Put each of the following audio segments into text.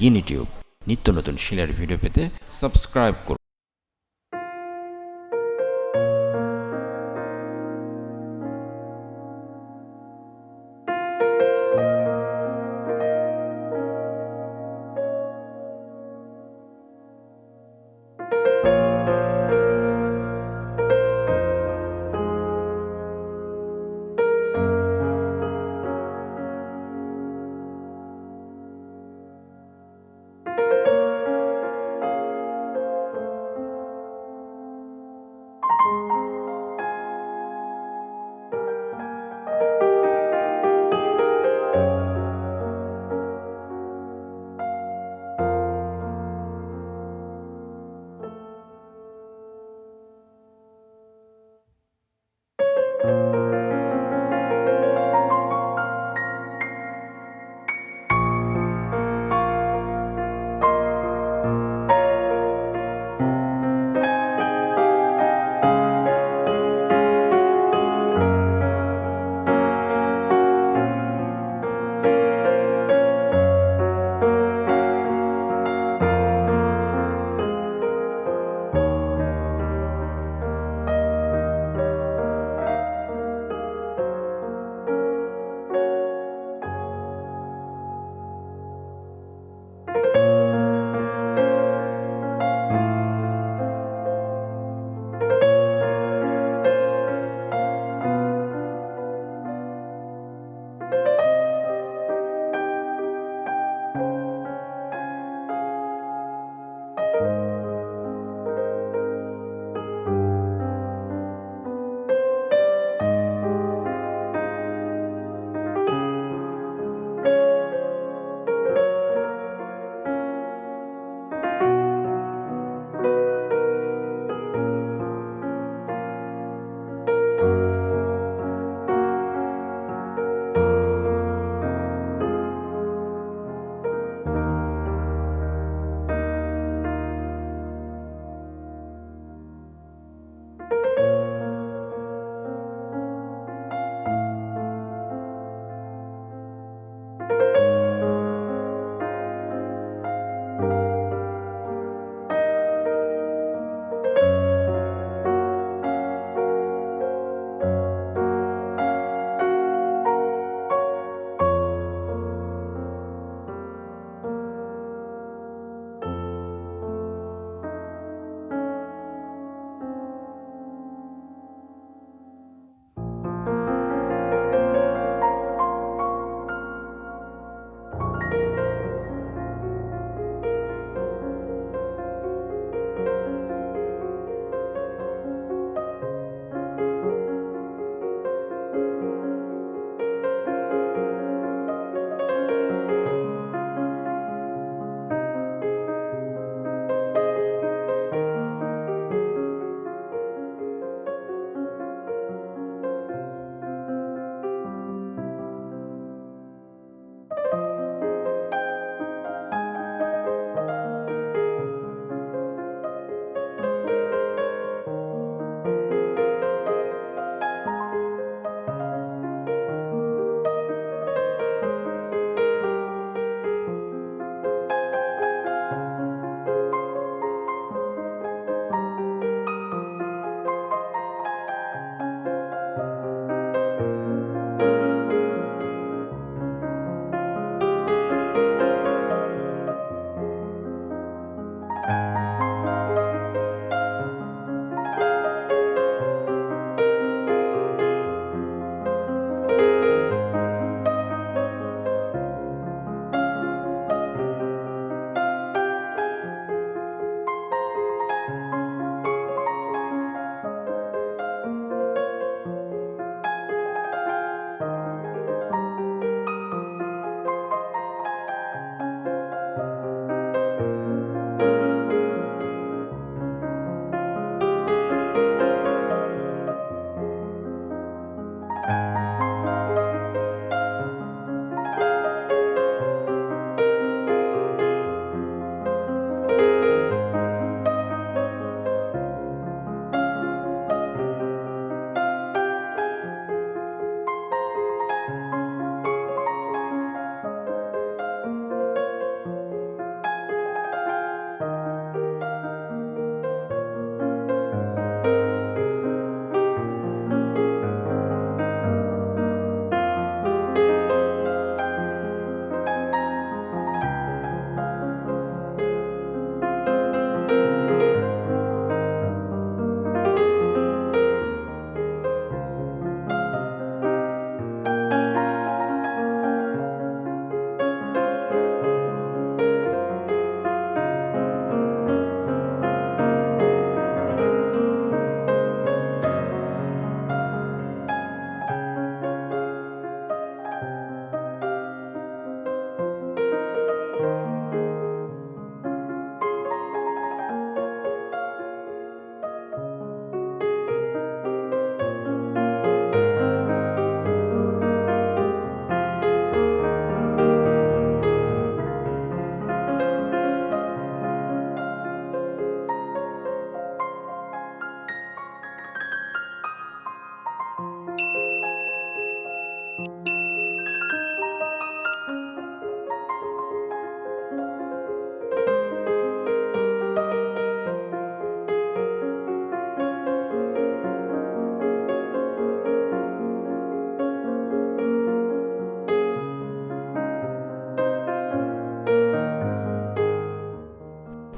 গিনি tube. নিত্য নতুন শিলার ভিডিও পেতে সাবস্ক্রাইব করুন।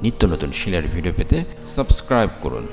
নিত্য নতুন শিলার ভিডিও পেতে সাবস্ক্রাইব করুন।